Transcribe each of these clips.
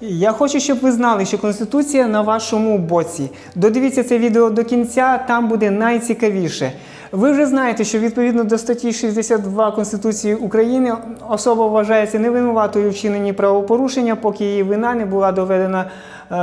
Я хочу, щоб ви знали, що Конституція на вашому боці. Додивіться це відео до кінця, там буде найцікавіше. Ви вже знаєте, що відповідно до статті 62 Конституції України особа вважається невинуватою вчиненні правопорушення, поки її вина не була доведена е,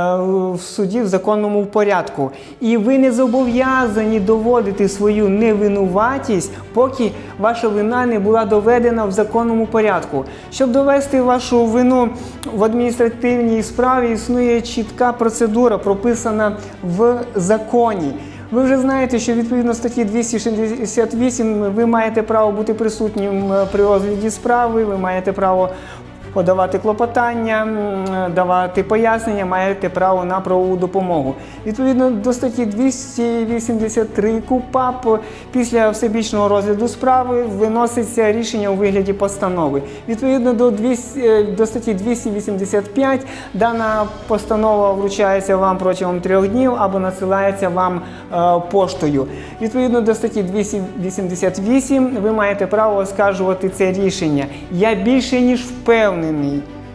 в суді в законному порядку. І ви не зобов'язані доводити свою невинуватість, поки ваша вина не була доведена в законному порядку. Щоб довести вашу вину в адміністративній справі, існує чітка процедура, прописана в законі. Ви вже знаєте, що відповідно статті 268 ви маєте право бути присутнім е, при розгляді справи, ви маєте право подавати клопотання, давати пояснення, маєте право на правову допомогу. Відповідно до статті 283 КУПАП після всебічного розгляду справи виноситься рішення у вигляді постанови. Відповідно до, 200, е, до статті 285 дана постанова вручається вам протягом трьох днів або надсилається вам е, поштою. Відповідно до статті 288 ви маєте право оскаржувати це рішення. Я більше ніж впевнений.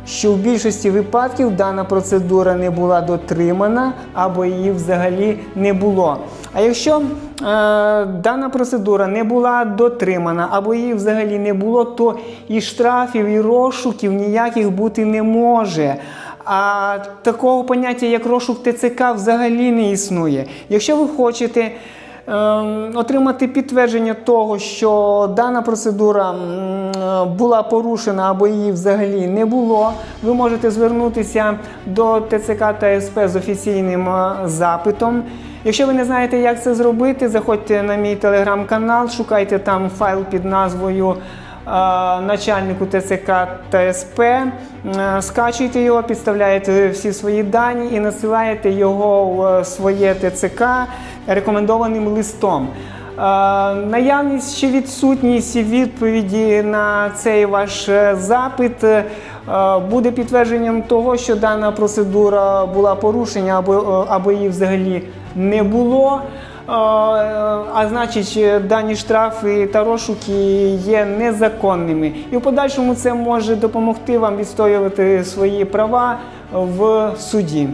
Що в більшості випадків дана процедура не була дотримана або її взагалі не було. А якщо е, дана процедура не була дотримана або її взагалі не було, то і штрафів, і розшуків ніяких бути не може. А такого поняття, як розшук ТЦК, взагалі не існує. Якщо ви хочете отримати підтвердження того, що дана процедура була порушена або її взагалі не було, ви можете звернутися до ТЦК та СП з офіційним е, запитом. Якщо ви не знаєте, як це зробити, заходьте на мій телеграм-канал, шукайте там файл під назвою начальнику ТЦК та СП, е, скачуєте його, підставляєте всі свої дані і насилаєте його в своє ТЦК рекомендованим листом. Е, Наявність чи відсутність відповіді на цей ваш е, запит е, буде підтвердженням того, що дана процедура була порушена або, е, або її взагалі не було. Е, А значить, е, дані штрафи та розшуки є незаконними. І в подальшому це може допомогти вам відстоювати свої права в суді.